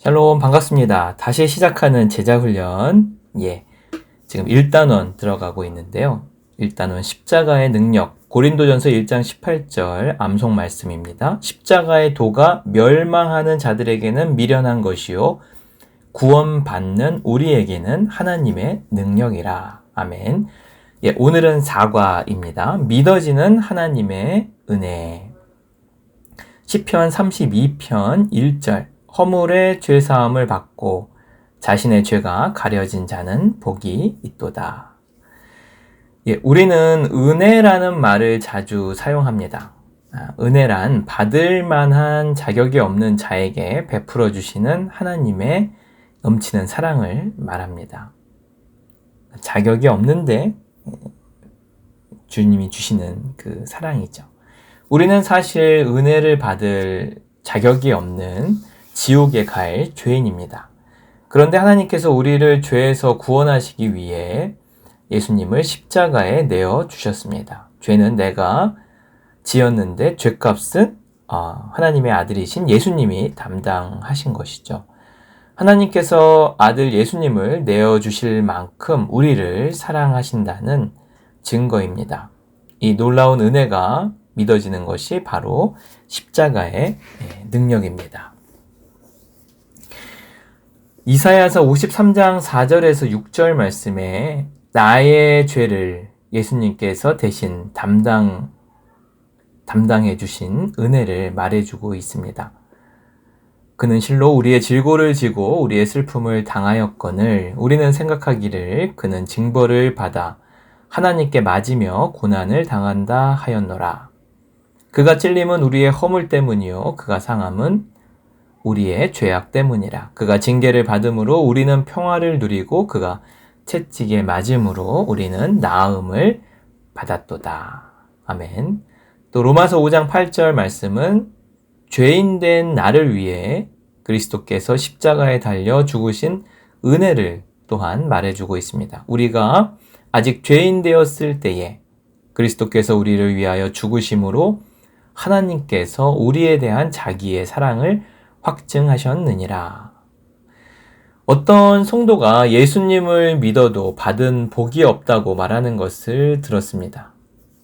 샬롬 반갑습니다. 다시 시작하는 제자 훈련. 예. 지금 1단원 들어가고 있는데요. 1단원 십자가의 능력. 고린도전서 1장 18절 암송 말씀입니다. 십자가의 도가 멸망하는 자들에게는 미련한 것이요 구원받는 우리에게는 하나님의 능력이라. 아멘. 예, 오늘은 사과입니다. 믿어지는 하나님의 은혜. 시편 32편 1절 허물의 죄사함을 받고 자신의 죄가 가려진 자는 복이 있도다. 예, 우리는 은혜라는 말을 자주 사용합니다. 아, 은혜란 받을 만한 자격이 없는 자에게 베풀어 주시는 하나님의 넘치는 사랑을 말합니다. 자격이 없는데 주님이 주시는 그 사랑이죠. 우리는 사실 은혜를 받을 자격이 없는 지옥에 갈 죄인입니다. 그런데 하나님께서 우리를 죄에서 구원하시기 위해 예수님을 십자가에 내어 주셨습니다. 죄는 내가 지었는데 죄값은 어, 하나님의 아들이신 예수님이 담당하신 것이죠. 하나님께서 아들 예수님을 내어 주실 만큼 우리를 사랑하신다는 증거입니다. 이 놀라운 은혜가 믿어지는 것이 바로 십자가의 예, 능력입니다. 이사야서 53장 4절에서 6절 말씀에 나의 죄를 예수님께서 대신 담당 담당해 주신 은혜를 말해 주고 있습니다. 그는 실로 우리의 질고를 지고 우리의 슬픔을 당하였거늘 우리는 생각하기를 그는 징벌을 받아 하나님께 맞으며 고난을 당한다 하였노라. 그가 찔림은 우리의 허물 때문이요 그가 상함은 우리의 죄악 때문이라. 그가 징계를 받음으로 우리는 평화를 누리고 그가 채찍에 맞음으로 우리는 나음을 받았도다. 아멘. 또 로마서 5장 8절 말씀은 죄인 된 나를 위해 그리스도께서 십자가에 달려 죽으신 은혜를 또한 말해주고 있습니다. 우리가 아직 죄인 되었을 때에 그리스도께서 우리를 위하여 죽으심으로 하나님께서 우리에 대한 자기의 사랑을 확증하셨느니라. 어떤 성도가 예수님을 믿어도 받은 복이 없다고 말하는 것을 들었습니다.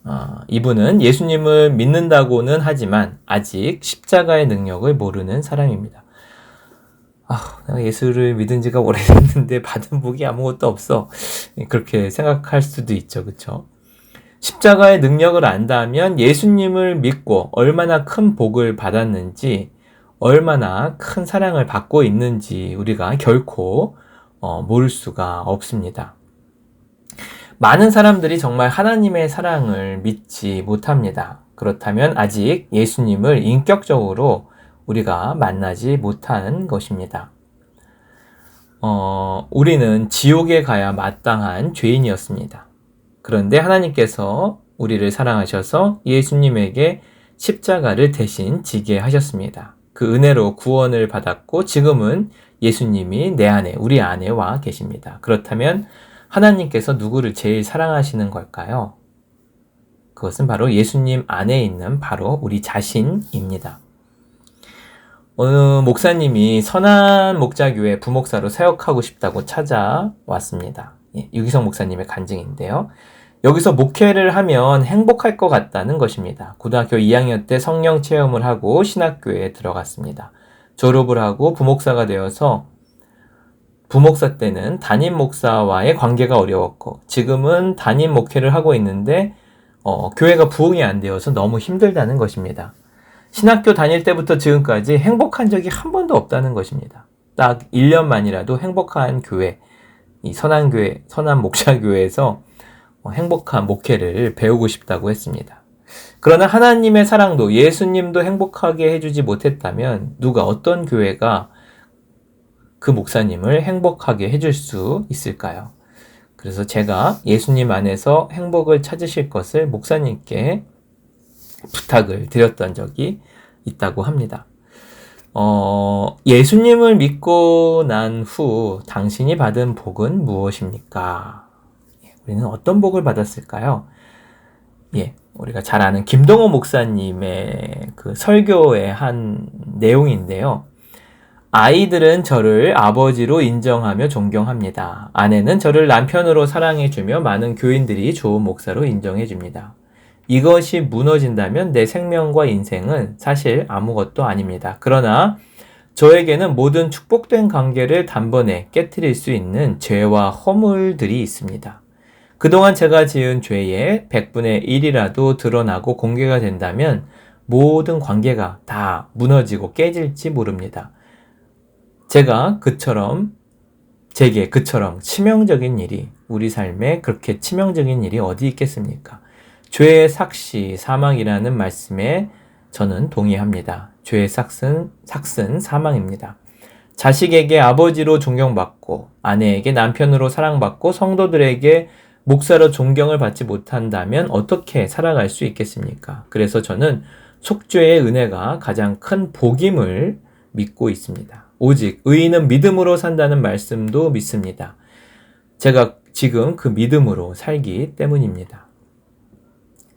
아, 이분은 예수님을 믿는다고는 하지만 아직 십자가의 능력을 모르는 사람입니다. 아, 내가 예수를 믿은 지가 오래됐는데 받은 복이 아무것도 없어. 그렇게 생각할 수도 있죠. 그쵸? 십자가의 능력을 안다면 예수님을 믿고 얼마나 큰 복을 받았는지 얼마나 큰 사랑을 받고 있는지 우리가 결코 어, 모를 수가 없습니다. 많은 사람들이 정말 하나님의 사랑을 믿지 못합니다. 그렇다면 아직 예수님을 인격적으로 우리가 만나지 못한 것입니다. 어, 우리는 지옥에 가야 마땅한 죄인이었습니다. 그런데 하나님께서 우리를 사랑하셔서 예수님에게 십자가를 대신 지게 하셨습니다. 그 은혜로 구원을 받았고 지금은 예수님이 내 안에, 우리 안에 와 계십니다. 그렇다면 하나님께서 누구를 제일 사랑하시는 걸까요? 그것은 바로 예수님 안에 있는 바로 우리 자신입니다. 어느 목사님이 선한 목자교회 부목사로 사역하고 싶다고 찾아왔습니다. 예, 유기성 목사님의 간증인데요. 여기서 목회를 하면 행복할 것 같다는 것입니다. 고등학교 2학년 때 성령 체험을 하고 신학교에 들어갔습니다. 졸업을 하고 부목사가 되어서 부목사 때는 담임 목사와의 관계가 어려웠고 지금은 담임 목회를 하고 있는데 어, 교회가 부흥이 안 되어서 너무 힘들다는 것입니다. 신학교 다닐 때부터 지금까지 행복한 적이 한 번도 없다는 것입니다. 딱 1년만이라도 행복한 교회, 이 선한 교회, 선한 목사 교회에서 어, 행복한 목회를 배우고 싶다고 했습니다. 그러나 하나님의 사랑도 예수님도 행복하게 해주지 못했다면 누가 어떤 교회가 그 목사님을 행복하게 해줄 수 있을까요? 그래서 제가 예수님 안에서 행복을 찾으실 것을 목사님께 부탁을 드렸던 적이 있다고 합니다. 어, 예수님을 믿고 난 후 당신이 받은 복은 무엇입니까? 우리는 어떤 복을 받았을까요? 예, 우리가 잘 아는 김동호 목사님의 그 설교의 한 내용인데요. 아이들은 저를 아버지로 인정하며 존경합니다. 아내는 저를 남편으로 사랑해주며 많은 교인들이 좋은 목사로 인정해줍니다. 이것이 무너진다면 내 생명과 인생은 사실 아무것도 아닙니다. 그러나 저에게는 모든 축복된 관계를 단번에 깨뜨릴 수 있는 죄와 허물들이 있습니다. 그동안 제가 지은 죄의 100분의 1이라도 드러나고 공개가 된다면 모든 관계가 다 무너지고 깨질지 모릅니다. 제가 그처럼 제게 그처럼 치명적인 일이 우리 삶에 그렇게 치명적인 일이 어디 있겠습니까? 죄의 삭시 사망이라는 말씀에 저는 동의합니다. 죄의 삭슨 삭슨 사망입니다. 자식에게 아버지로 존경받고 아내에게 남편으로 사랑받고 성도들에게 목사로 존경을 받지 못한다면 어떻게 살아갈 수 있겠습니까? 그래서 저는 속죄의 은혜가 가장 큰 복임을 믿고 있습니다. 오직 의인은 믿음으로 산다는 말씀도 믿습니다. 제가 지금 그 믿음으로 살기 때문입니다.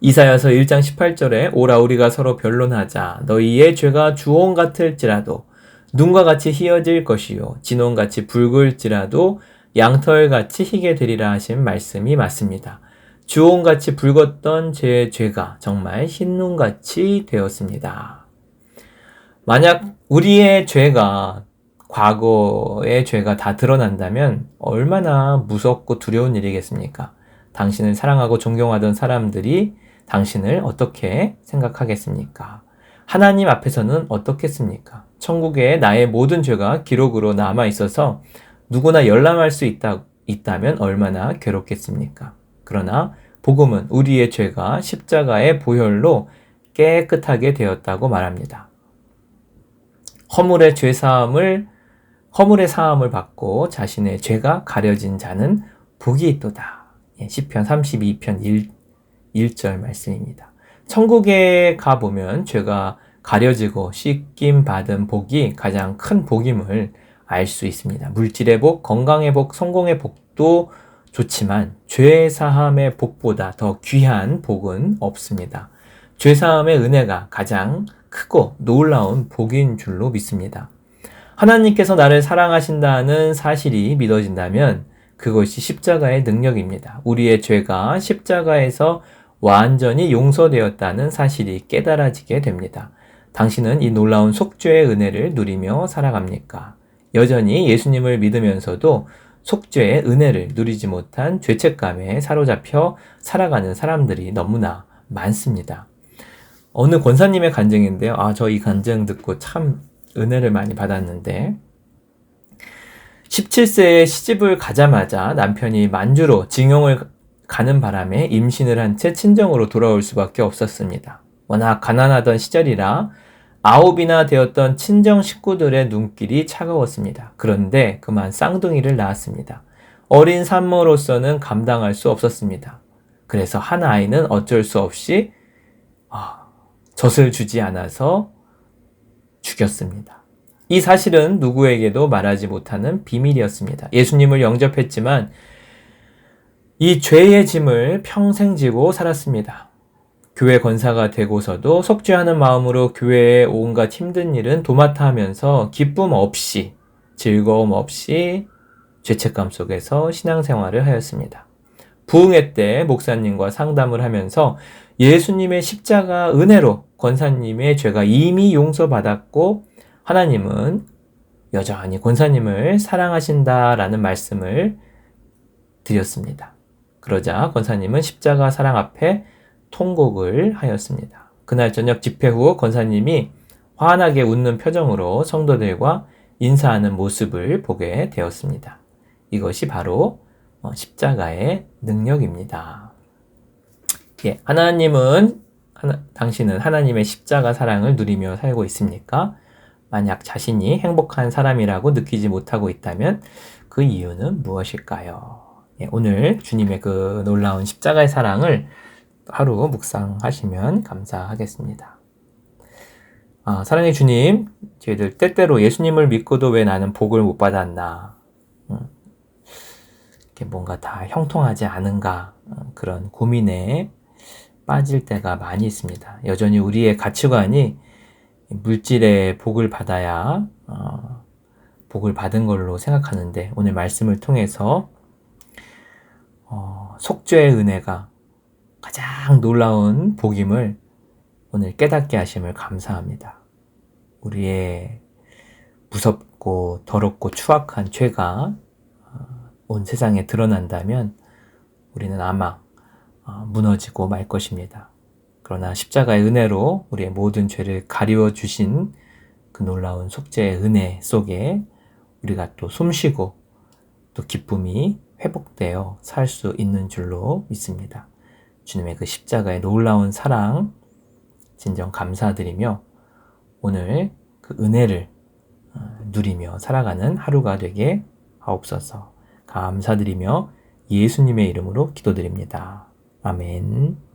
이사야서 1장 18절에 오라 우리가 서로 변론하자 너희의 죄가 주홍 같을지라도 눈과 같이 희어질 것이요 진홍같이 붉을지라도 양털같이 희게 되리라 하신 말씀이 맞습니다. 주홍같이 붉었던 제 죄가 정말 흰눈같이 되었습니다. 만약 우리의 죄가 과거의 죄가 다 드러난다면 얼마나 무섭고 두려운 일이겠습니까? 당신을 사랑하고 존경하던 사람들이 당신을 어떻게 생각하겠습니까? 하나님 앞에서는 어떻겠습니까? 천국에 나의 모든 죄가 기록으로 남아 있어서 누구나 열람할 수 있다, 있다면 얼마나 괴롭겠습니까? 그러나 복음은 우리의 죄가 십자가의 보혈로 깨끗하게 되었다고 말합니다. 허물의 죄 사함을 허물의 사함을 받고 자신의 죄가 가려진 자는 복이 있도다. 예, 시편 32편 1, 1절 말씀입니다. 천국에 가 보면 죄가 가려지고 씻김 받은 복이 가장 큰 복임을 알 수 있습니다. 물질의 복, 건강의 복, 성공의 복도 좋지만 죄 사함의 복보다 더 귀한 복은 없습니다. 죄 사함의 은혜가 가장 크고 놀라운 복인 줄로 믿습니다. 하나님께서 나를 사랑하신다는 사실이 믿어진다면 그것이 십자가의 능력입니다. 우리의 죄가 십자가에서 완전히 용서되었다는 사실이 깨달아지게 됩니다. 당신은 이 놀라운 속죄의 은혜를 누리며 살아갑니까? 여전히 예수님을 믿으면서도 속죄의 은혜를 누리지 못한 죄책감에 사로잡혀 살아가는 사람들이 너무나 많습니다. 어느 권사님의 간증인데요. 아, 저 이 간증 듣고 참 은혜를 많이 받았는데 17세에 시집을 가자마자 남편이 만주로 징용을 가는 바람에 임신을 한 채 친정으로 돌아올 수밖에 없었습니다. 워낙 가난하던 시절이라 아홉이나 되었던 친정 식구들의 눈길이 차가웠습니다. 그런데 그만 쌍둥이를 낳았습니다. 어린 산모로서는 감당할 수 없었습니다. 그래서 한 아이는 어쩔 수 없이 아, 젖을 주지 않아서 죽였습니다. 이 사실은 누구에게도 말하지 못하는 비밀이었습니다. 예수님을 영접했지만 이 죄의 짐을 평생 지고 살았습니다. 교회 권사가 되고서도 속죄하는 마음으로 교회의 온갖 힘든 일은 도맡아 하면서 기쁨 없이 즐거움 없이 죄책감 속에서 신앙생활을 하였습니다. 부흥회 때 목사님과 상담을 하면서 예수님의 십자가 은혜로 권사님의 죄가 이미 용서받았고 하나님은 여전히 권사님을 사랑하신다라는 말씀을 드렸습니다. 그러자 권사님은 십자가 사랑 앞에 통곡을 하였습니다. 그날 저녁 집회 후 권사님이 환하게 웃는 표정으로 성도들과 인사하는 모습을 보게 되었습니다. 이것이 바로 어, 십자가의 능력입니다. 예, 하나님은 하나, 당신은 하나님의 십자가 사랑을 누리며 살고 있습니까? 만약 자신이 행복한 사람이라고 느끼지 못하고 있다면 그 이유는 무엇일까요? 예, 오늘 주님의 그 놀라운 십자가의 사랑을 하루 묵상하시면 감사하겠습니다. 아, 사랑의 주님, 저희들 때때로 예수님을 믿고도 왜 나는 복을 못 받았나? 음, 이렇게 뭔가 다 형통하지 않은가? 어, 그런 고민에 빠질 때가 많이 있습니다. 여전히 우리의 가치관이 물질의 복을 받아야 어, 복을 받은 걸로 생각하는데 오늘 말씀을 통해서 어, 속죄의 은혜가 가장 놀라운 복임을 오늘 깨닫게 하심을 감사합니다. 우리의 무섭고 더럽고 추악한 죄가 어, 온 세상에 드러난다면 우리는 아마 어, 무너지고 말 것입니다. 그러나 십자가의 은혜로 우리의 모든 죄를 가리워 주신 그 놀라운 속죄의 은혜 속에 우리가 또 숨쉬고 또 기쁨이 회복되어 살 수 있는 줄로 믿습니다. 주님의 그 십자가의 놀라운 사랑 진정 감사드리며 오늘 그 은혜를 어, 누리며 살아가는 하루가 되게 하옵소서. 감사드리며 예수님의 이름으로 기도드립니다. 아멘.